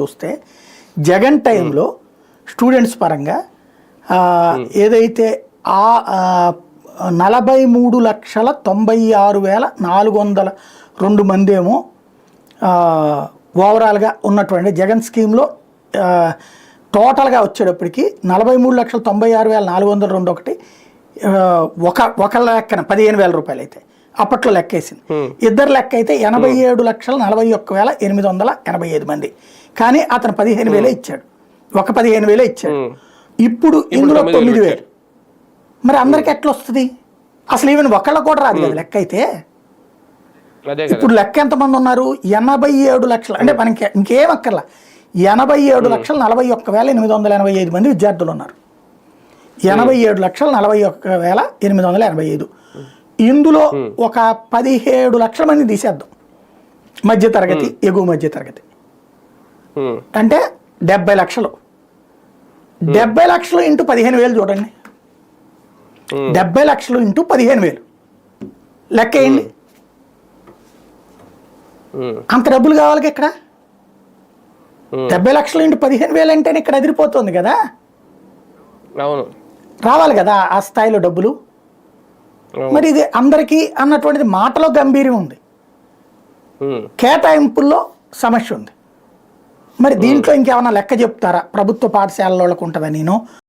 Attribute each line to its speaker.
Speaker 1: చూస్తే జగన్ టైంలో స్టూడెంట్స్ పరంగా ఏదైతే ఆ నలభై మూడు లక్షల తొంభై ఆరు వేల నాలుగు వందల రెండు మంది ఏమో ఓవరాల్గా ఉన్నటువంటి జగన్ స్కీమ్లో టోటల్గా వచ్చేటప్పటికి నలభై మూడు లక్షల తొంభై ఆరు వేల నాలుగు వందల రెండు ఒకటి ఒక ఒక లెక్కన పదిహేను వేల రూపాయలు అయితే అప్పట్లో లెక్కేసింది. ఇద్దరు లెక్క అయితే ఎనభై ఏడు లక్షల నలభై ఒక్క వేల ఎనిమిది వందల ఎనభై ఐదు మంది. కానీ అతను పదిహేను వేలే ఇచ్చాడు. ఒక పదిహేను వేలే ఇచ్చాడు. ఇప్పుడు ఇందులో
Speaker 2: తొమ్మిది వేలు
Speaker 1: మరి అందరికి ఎట్లా వస్తుంది? అసలు ఈవెన్ ఒకళ్ళకు కూడా రాదు కదా లెక్క అయితే ఇప్పుడు లెక్క ఎంతమంది ఉన్నారు? ఎనభై ఏడు లక్షలు. అంటే మనకి ఇంకేం అక్కర్లా. ఎనభై ఏడు లక్షల నలభై ఒక్క వేల ఎనిమిది వందల ఎనభై ఐదు మంది విద్యార్థులు ఉన్నారు. ఎనభై ఏడు లక్షల నలభై ఒక్క వేల ఎనిమిది వందల ఎనభై ఐదు. ఇందులో ఒక పదిహేడు లక్షల మంది తీసేద్దాం. మధ్య తరగతి ఎగువ మధ్య తరగతి అంటే డెబ్బై లక్షలు. డెబ్బై లక్షలు ఇంటూ పదిహేను వేలు చూడండి. డెబ్బై లక్షలు ఇంటూ పదిహేను వేలు. లెక్క వేయండి. అంత డబ్బులు కావాలి ఇక్కడ. డెబ్బై లక్షలు ఇంటూ పదిహేను వేలు అంటేనే ఇక్కడ ఎదిరిపోతుంది కదా?
Speaker 2: అవును.
Speaker 1: రావాలి కదా ఆ స్థాయిలో డబ్బులు. మరి ఇది అందరికీ అన్నటువంటిది మాటలో గంభీర్యం ఉంది. కేటాయింపుల్లో సమస్య ఉంది. మరి దీంట్లో ఇంకేమైనా లెక్క చెప్తారా? ప్రభుత్వ పాఠశాలల వాళ్ళకు ఉంటుందా? నేను